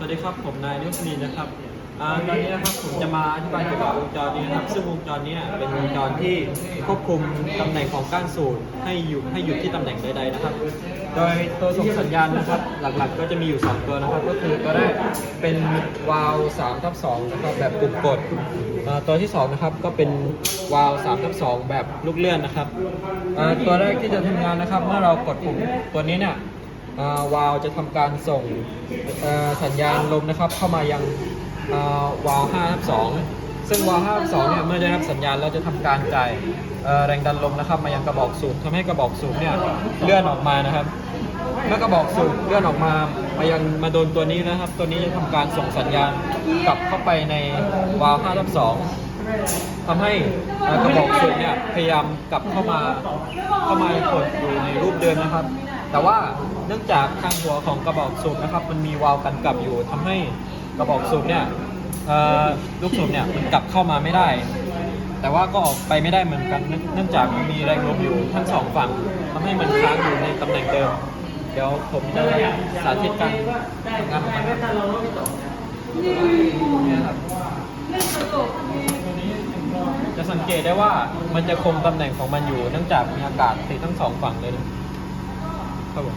สวัสดีครับผมนายนิวสนีนะครับอ่าตอนนี้นะครับผมจะมาอธิบายเกี่ยวกับวงจรนี้นะครับ ซึ่งวงจรนี้เป็นวงจรที่ควบคุมตำแหน่งของก้านสูตรให้อยู่ให้อยู่ที่ตำแหน่งใดๆนะครับ โดยตัวส่งสัญญาณนะครับหลักๆ ก็จะมีอยู่ 2 ตัวนะครับ ก็คือตัวแรกเป็นวาล์ว3ทับ2นะครับแบบปุ่มกดอ่าตัวที่2นะครับก็เป็นวาล์ว3ทับ2แบบลูกเลื่อนนะครับอ่าตัวแรกที่จะทำงานนะครับ เมื่อเรากดปุ่มตัวนี้เนี่ยอ่า วาล์วจะทำการส่งสัญญาณลมนะครับ เข้ามายังาวาล์ว5ทับ2ซึ่งวาล์ว5ทับ2เนี่ยเมื่อได้รับสัญญาณเราจะทำการจ่ายแรงดันลมนะครับมายังกระบอกสูบทำให้กระบอกสูบเนี่ยเลื่อนออกมานะครับ เมื่อกระบอกสูบเลื่อนออกมามายังมาโดนตัวนี้นะครับ ตัวนี้จะทำการส่งสัญญาณกลับเข้าไปในวาล์ว5ทับ2ทำให้กระบอกสูบเนี่ยพยายามกลับเข้ามาเข้ามากดอยู่ในรูปเดิมนะครับ แต่ว่าเนื่องจากทางหัวของกระบอกสูบนะครับ มันมีวาล์วกันกลับอยู่ทำให้กระบอกสูบเนี่ยลูกสูบเนี่ยมันกลับเข้ามาไม่ได้ แต่ว่าก็ออกไปไม่ได้เหมือนกันเนื่องจากมันมีแรงลมอยู่ทั้งสองฝั่งทำให้มันค้างอยู่ในตำแหน่งเดิม เดี๋ยวผมจะสาธิตการทำงานของมันนี่ครับจะสังเกตได้ว่ามันจะคงตำแหน่งของมันอยู่เนื่องจากมีอากาศติดทั้งสองฝั่งเลยนะ 看吧